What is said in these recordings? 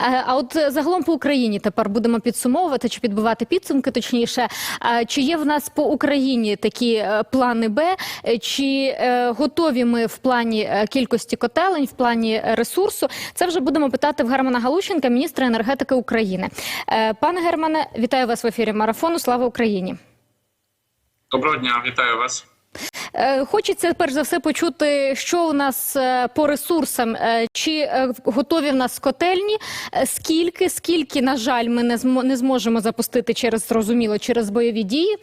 Е, А от е, загалом по Україні тепер будемо підсумовувати чи підбивати підсумки, точніше, чи є в нас по Україні такі е, плани Б, чи готові ми в плані кількості котелень, в плані ресурсу? Це вже будемо питати в Германа Галущенка, міністра енергетики України. Пане Германе, вітаю вас в ефірі марафону. Слава Україні! Доброго дня, вітаю вас. Е, Хочеться перш за все почути, що у нас е, по ресурсам, Е, чи готові в нас котельні, скільки, скільки, на жаль, ми не зможемо запустити через зрозуміло, через бойові дії,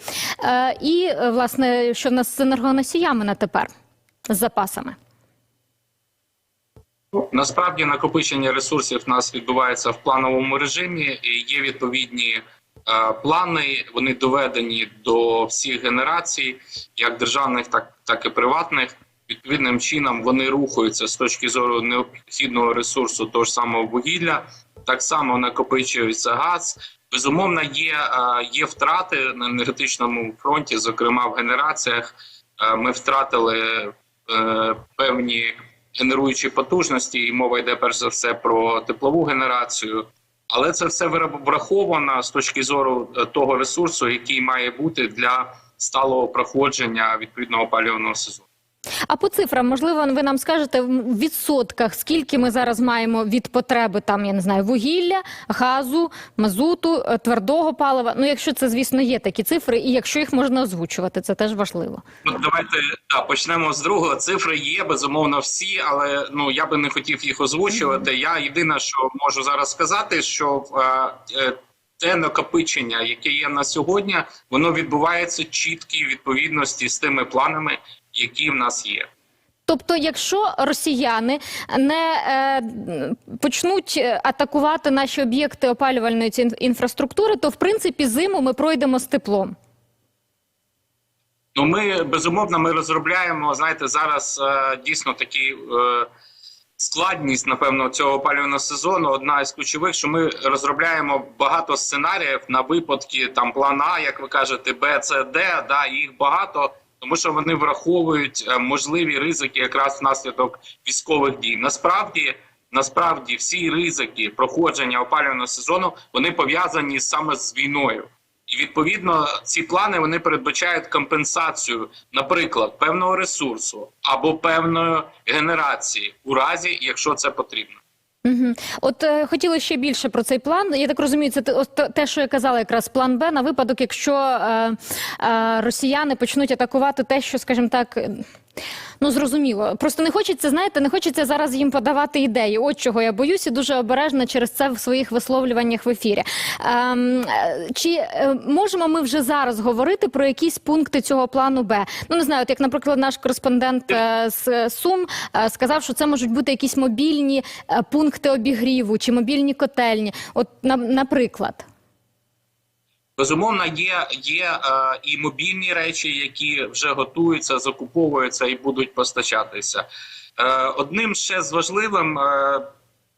і власне, що в нас з енергоносіями на тепер з запасами. Насправді накопичення ресурсів в нас відбувається в плановому режимі. Є відповідні плани. Вони доведені до всіх генерацій, як державних, так, так і приватних. Відповідним чином вони рухаються з точки зору необхідного ресурсу, того ж самого вугілля. Так само накопичується газ. Безумовно, є, е, є втрати на енергетичному фронті, зокрема в генераціях. Е, Ми втратили е, певні генеруючі потужності, і мова йде перш за все про теплову генерацію. Але це все враховано з точки зору е, того ресурсу, який має бути для сталого проходження відповідного опалювального сезону. А по цифрам, можливо, ви нам скажете в відсотках, скільки ми зараз маємо від потреби там, я не знаю, вугілля, газу, мазуту, е, твердого палива. Ну, якщо це, звісно, є такі цифри, і якщо їх можна озвучувати, це теж важливо. Ну, давайте да, почнемо з другого. Цифри є безумовно всі, але ну я би не хотів їх озвучувати. Я єдине, що можу зараз сказати, що е, е, те накопичення, яке є на сьогодні, воно відбувається чіткій відповідності з тими планами, які в нас є. Тобто, якщо росіяни не е, почнуть е, атакувати наші об'єкти опалювальної ці- інфраструктури, то в принципі зиму ми пройдемо з теплом. Ну, ми безумовно ми розробляємо. Знаєте, зараз е, дійсно такі е, складність, напевно, цього опалювального сезону. Одна із ключових, що ми розробляємо багато сценаріїв на випадки там план А, як ви кажете, Б, С, Д. Да, їх багато, тому що вони враховують е, можливі ризики якраз внаслідок військових дій. Насправді. Насправді всі ризики проходження опалювального сезону вони пов'язані саме з війною. І відповідно ці плани вони передбачають компенсацію, наприклад, певного ресурсу або певної генерації, у разі, якщо це потрібно. Угу. От е, хотіли ще більше про цей план. Я так розумію, це те, що я казала, якраз план Б на випадок, якщо е, е, росіяни почнуть атакувати те, що, скажімо так. Ну, зрозуміло. Просто не хочеться, знаєте, не хочеться зараз їм подавати ідеї. От чого я боюсь і дуже обережна через це в своїх висловлюваннях в ефірі. Ем, е, чи е, можемо ми вже зараз говорити про якісь пункти цього плану Б? Ну не знаю, от як, наприклад, наш кореспондент е, з Сум сказав, що це можуть бути якісь мобільні пункти обігріву чи мобільні котельні. От, наприклад. Безумовно, є, є е, і мобільні речі, які вже готуються, закуповуються і будуть постачатися. Е, одним ще з важливим е,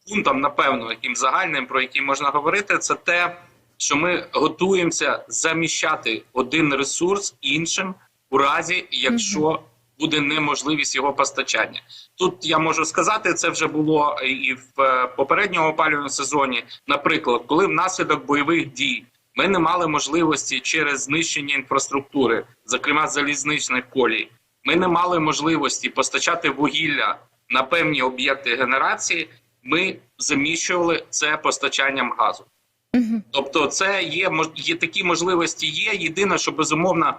пунктом, напевно, яким загальним, про який можна говорити, це те, що ми готуємося заміщати один ресурс іншим у разі, якщо буде неможливість його постачання. Тут я можу сказати, це вже було і в е, попередньому опалювальному сезоні. Наприклад, коли внаслідок бойових дій ми не мали можливості через знищення інфраструктури, зокрема залізничних колій. Ми не мали можливості постачати вугілля на певні об'єкти генерації. Ми заміщували це постачанням газу. Тобто, це є є такі можливості. Є єдине, що безумовно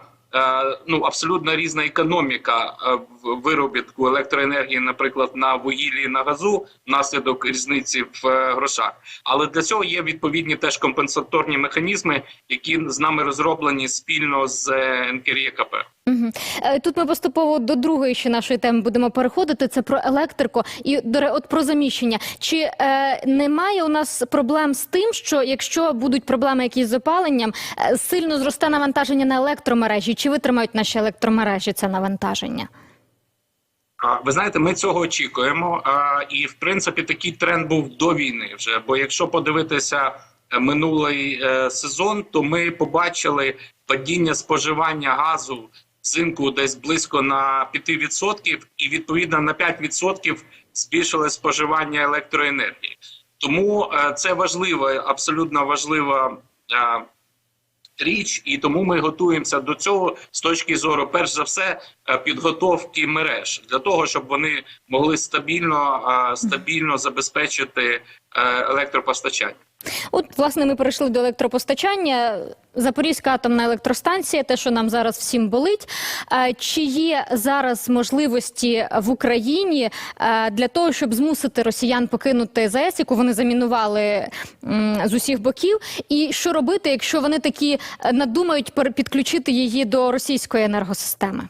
ну абсолютно різна економіка е, в виробітку електроенергії, наприклад, на вугіллі і на газу, внаслідок різниці в е, грошах. Але для цього є відповідні теж компенсаторні механізми, які з нами розроблені спільно з е, НКРЄКП. Угу. Тут ми поступово до другої ще нашої теми будемо переходити. Це про електрику і до от про заміщення. Чи е, немає у нас проблем з тим, що якщо будуть проблеми якісь з опаленням, е, сильно зросте навантаження на електромережі? Чи витримають наші електромережі це навантаження? Ви знаєте, ми цього очікуємо. І в принципі такий тренд був до війни. Вже бо якщо подивитися е, минулий е, сезон, то ми побачили падіння споживання газу взимку десь близько на 5%, і відповідно на 5% збільшили споживання електроенергії. Тому е, це важлива, абсолютно важлива е, річ, і тому ми готуємося до цього з точки зору, перш за все, е, підготовки мереж для того, щоб вони могли стабільно, стабільно забезпечити електропостачання. От, власне, ми перейшли до електропостачання. Запорізька атомна електростанція, те, що нам зараз всім болить. Е, Чи є зараз можливості в Україні е, для того, щоб змусити росіян покинути ЗАЕС, яку вони замінували з усіх боків? І що робити, якщо вони такі е, надумають підключити її до російської енергосистеми?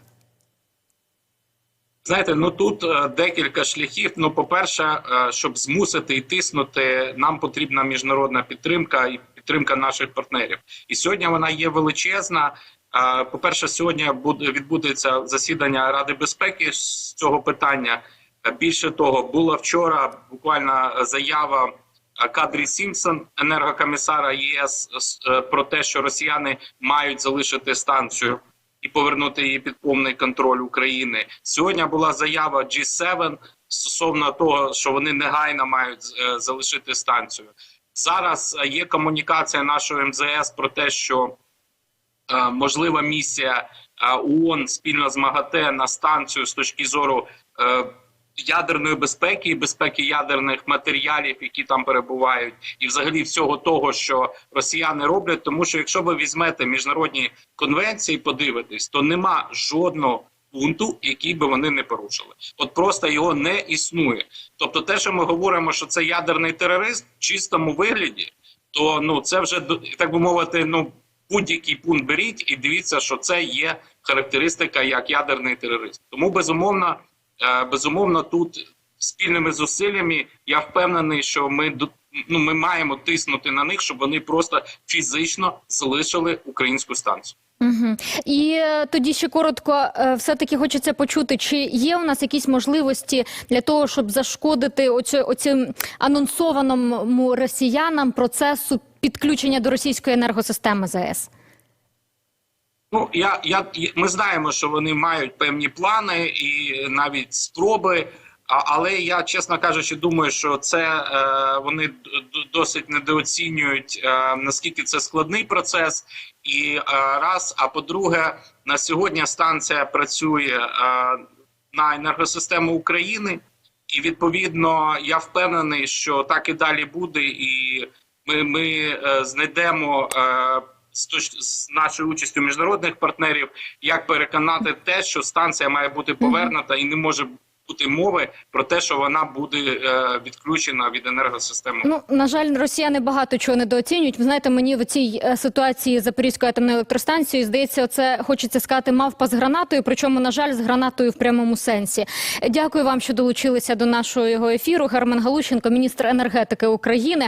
Знаєте, ну тут е, декілька шляхів. Ну, по-перше, е, щоб змусити і тиснути, нам потрібна міжнародна підтримка і підтримка наших партнерів. І сьогодні вона є величезна. Е, по-перше, сьогодні буде відбудеться засідання Ради безпеки з цього питання. Більше того, була вчора буквально заява Кадрі Сімпсон, енергокомісара ЄС, про те, що росіяни мають залишити станцію повернути її під повний контроль України. Сьогодні була заява G7 стосовно того, що вони негайно мають е, залишити станцію. Зараз е, є комунікація нашого МЗС про те, що е, можлива місія ООН спільно з МАГАТЕ на станцію з точки зору ядерної безпеки і безпеки ядерних матеріалів, які там перебувають, і взагалі всього того, що росіяни роблять. Тому що якщо ви візьмете міжнародні конвенції, подивитесь, то нема жодного. Пункту, який би вони не порушили, от просто його не існує. Тобто, те, що ми говоримо, що це ядерний тероризм в чистому вигляді, то ну це вже так би мовити, ну будь-який пункт беріть і дивіться, що це є характеристика як ядерний тероризм. Тому безумовно, безумовно, тут спільними зусиллями я впевнений, що ми ну, ми маємо тиснути на них, щоб вони просто фізично залишили українську станцію. Угу. І е, тоді ще коротко, е, все-таки хочеться почути, чи є у нас якісь можливості для того, щоб зашкодити оцю, оцим анонсованому росіянам процесу підключення до російської енергосистеми ЗАЕС? Ну я, я ми знаємо, що вони мають певні плани і навіть спроби. Але я, чесно кажучи, думаю, що це е, вони досить недооцінюють е, наскільки це складний процес. І е, раз, а по-друге, на сьогодні станція працює на енергосистему України, і відповідно я впевнений, що так і далі буде, і ми, ми знайдемо. З точ- з нашою участю міжнародних партнерів, як переконати те, що станція має бути повернута, і не може бути мови про те, що вона буде е, відключена від енергосистеми. Ну на жаль, росіяни багато чого недооцінюють. Ви знаєте, мені в цій е, ситуації з Запорізькою атомною електростанцією здається, це хочеться сказати мавпа з гранатою. Причому, на жаль, з гранатою в прямому сенсі. Дякую вам, що долучилися до нашого його ефіру. Герман Галущенко, міністр енергетики України.